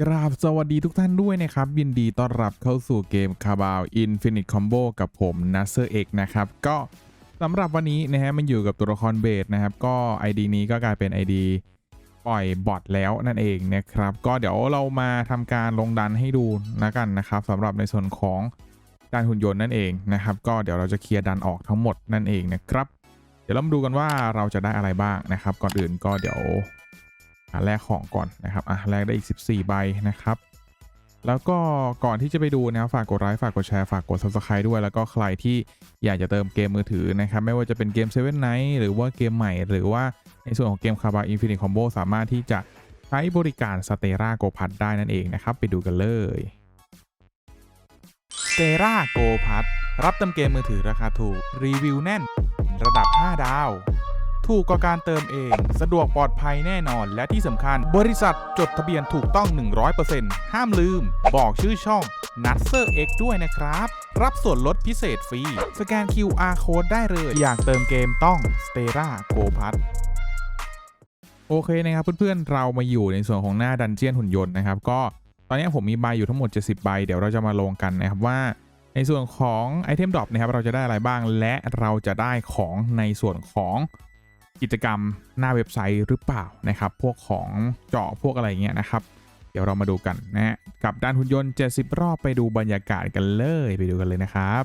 กราบสวัสดีทุกท่านด้วยนะครับ ยินดีต้อนรับเข้าสู่เกมคาบาวอินฟินิตคอมโบกับผมนัสเซอร์เอกนะครับ ก็สำหรับวันนี้นะฮะมันอยู่กับตัวละครเบสนะครับ ก็ ID นี้ก็กลายเป็น ID ปล่อยบอทแล้วนั่นเองนะครับ ก็เดี๋ยวเรามาทำการลงดันให้ดูนะกันนะครับสำหรับในส่วนของดันหุ่นยนต์นั่นเองนะครับ ก็เดี๋ยวเราจะเคลียร์ดันออกทั้งหมดนั่นเองนะครับ เดี๋ยวเรามาดูกันว่าเราจะได้อะไรบ้างนะครับ ก่อนอื่นก็เดี๋ยว อะแลกของก่อนนะครับอะแลกได้อีก 14 ใบนะครับ แล้วก็ก่อนที่จะไปดูนะครับฝากกดไลค์ฝากกดแชร์ฝากกด subscribe ด้วย แล้วก็ใครที่อยากจะเติมเกมมือถือนะครับ ไม่ว่าจะเป็นเกม Seven Night หรือว่าเกมใหม่หรือว่าในส่วนของเกม k a b a Infinite Combo สามารถที่จะใช้บริการ s t e r a Go p a s ได้นั่นเองนะครับ ไปดูกันเลย s t e r a Go p a s รับเติมเกมมือถือราคาถูก รีวิวแน่น ระดับ 5 ดาว ถูกกว่าการเติมเอง สะดวกปลอดภัยแน่นอน และที่สำคัญ บริษัทจดทะเบียนถูกต้อง 100%ห้ามลืม บอกชื่อช่อง n u t s e r X ด้วยนะครับ รับส่วนลดพิเศษฟรี สแกน QR Code ได้เลย อยากเติมเกมต้อง Stera Go p a s โอเคนะครับเพื่อนๆ เรามาอยู่ในส่วนของหน้าดันเจียนหุ่นยนต์นะครับ ก็ตอนนี้ผมมีใบอยู่ทั้งหมด 70 ใบ เดี๋ยวเราจะมาลงกันนะครับว่า ในส่วนของไอเทมดรอปนะครับเราจะได้อะไรบ้างและเราจะได้ของในส่วนของ กิจกรรมหน้าเว็บไซต์หรือเปล่านะครับ พวกของเจาะพวกอะไรเงี้ยนะครับ เดี๋ยวเรามาดูกันนะฮะกับด้านหุ่นยนต์ 70 รอบไปดูบรรยากาศกันเลยไปดูกันเลยนะครับ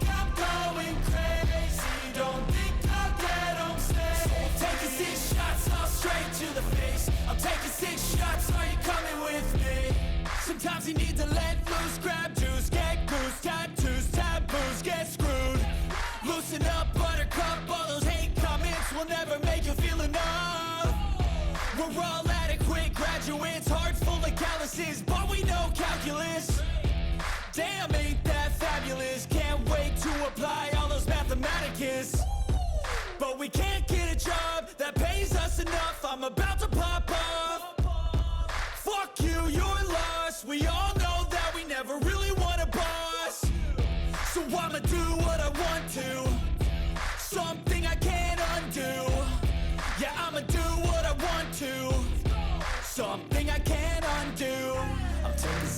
up, buttercup, all those hate comments will never make you feel enough. We're all adequate graduates, hearts full of calluses, but we know calculus. Damn, ain't that fabulous? Can't wait to apply all those mathematicus. But we can't get a job that pays us enough. I'm about to pop off. Fuck you, you're lost. We all know that we never really want a boss. So I'ma do what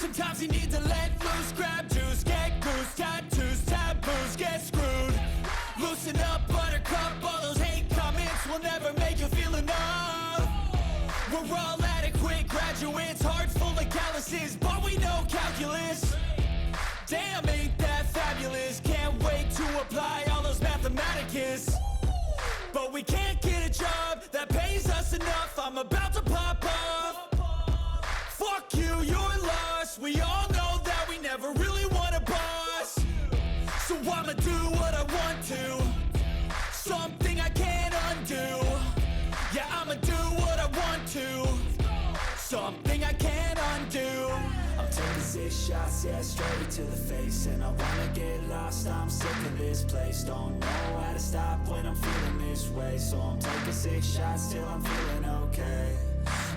Sometimes you need to let loose, grab juice, get goose, tattoos, taboos, get screwed. Loosen up, buttercup, all those hate comments will never make you feel enough. We're all adequate graduates, hearts full of calluses, but we know calculus. Damn, ain't that fabulous? Can't wait to apply all those mathematicus. But we can't get a job I'ma do what I want to. Something I can't undo. Yeah, I'ma do what I want to. Something I can't undo. I'm taking six shots, yeah, straight to the face And I wanna get lost, I'm sick of this place Don't know how to stop when I'm feeling this way So I'm taking six shots till I'm feeling okay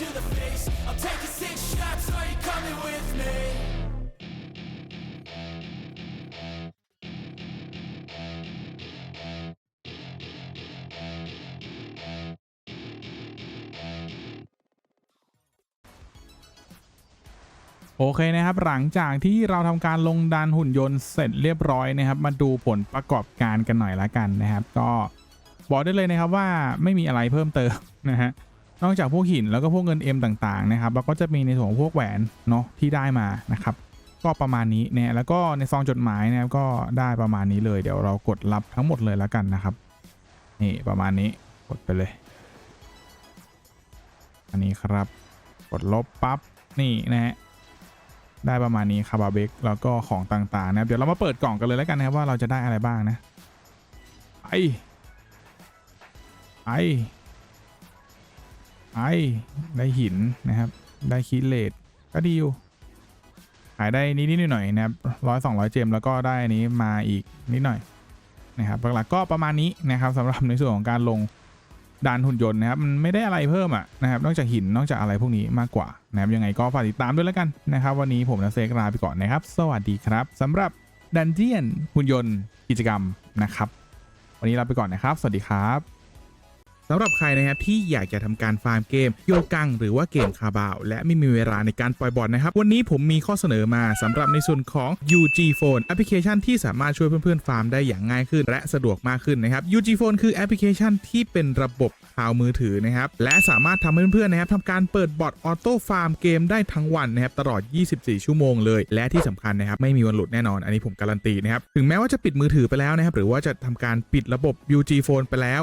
to the face I'm taking six shots, are you coming with me? โอเคนะครับ หลังจากที่เราทำการลงดันหุ่นยนต์เสร็จเรียบร้อยนะครับ มาดูผลประกอบการกันหน่อยละกันนะครับ ก็บอกได้เลยนะครับว่าไม่มีอะไรเพิ่มเติมนะฮะ นอกจากพวกหินแล้วก็พวกเงิน M ต่างๆนะครับแล้วก็จะมีในส่วนของพวกแหวนเนาะที่ได้มานะครับก็ประมาณนี้เนี่ยแล้วก็ในซองจดหมายนะครับก็ได้ประมาณนี้เลย เดี๋ยวเรากดรับทั้งหมดเลยแล้วกันนะครับนี่ประมาณนี้กดไปเลย อันนี้ครับ กดลบปั๊บนี่นะฮะได้ประมาณนี้คาบาเบกแล้วก็ของต่างๆนะครับเดี๋ยวเรามาเปิดกล่องกันเลยแล้วกันนะครับว่าเราจะได้อะไรบ้างนะไอไอ ไอได้หินนะครับ ได้คีเลตก็ดีอยู่ขายได้นิดๆหน่อยนะครับร้อยสองร้อยเจมแล้วก็ได้อนี้มาอีกนิดหน่อยนะครับหลักๆก็ประมาณนี้นะครับสำหรับในส่วนของการลงดานหุ่นยนต์นะครับมันไม่ได้อะไรเพิ่มอะนะครับนอกจากหินนอกจากอะไรพวกนี้มากกว่านะครับยังไงก็ฝากติดตามด้วยแล้วกันนะครับ วันนี้ผมนะเซกลาไปก่อนนะครับ สวัสดีครับสำหรับดันเจียนหุ่นยนต์กิจกรรมนะครับ วันนี้ลาไปก่อนนะครับ สวัสดีครับ สำหรับใครนะครับที่อยากจะทำการฟาร์มเกมโยกัง หรือว่าเกมคาบาว และไม่มีเวลาในการปล่อยบอลนะครับ วันนี้ผมมีข้อเสนอมาสำหรับในส่วนของ UG Phone แอปพลิเคชันที่สามารถช่วยเพื่อนๆฟาร์มได้อย่างง่ายขึ้น และสะดวกมากขึ้นนะครับ UG Phone คือแอปพลิเคชันที่เป็นระบบข่าวมือถือนะครับและสามารถทำให้เพื่อนๆนะครับทำการเปิดบอทออโต้ฟาร์มเกมได้ทั้งวันนะครับตลอด 24 ชั่วโมงเลย และที่สำคัญนะครับไม่มีวันหลุดแน่นอน อันนี้ผมการันตีนะครับถึงแม้ว่าจะปิดมือถือไปแล้วนะครับหรือว่าจะทำการปิดระบบ UG Phone ไปแล้ว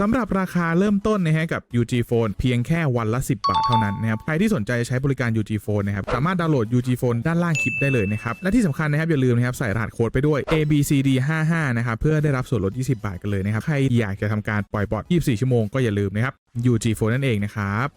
สำหรับราคาเริ่มต้นนะฮะกับ UG Phone เพียงแค่วันละ 10 บาทเท่านั้นนะครับ ใครที่สนใจใช้บริการ UG Phone นะครับ สามารถดาวน์โหลด UG Phone ด้านล่างคลิปได้เลยนะครับ และที่สำคัญนะครับอย่าลืมนะครับใส่รหัสโค้ดไปด้วย ABCD 55 นะครับเพื่อได้รับส่วนลด 20 บาทกันเลยนะครับ ใครอยากจะทำการปล่อยบอท24 ชั่วโมงก็อย่าลืมนะครับ UG Phone นั่นเองนะครับ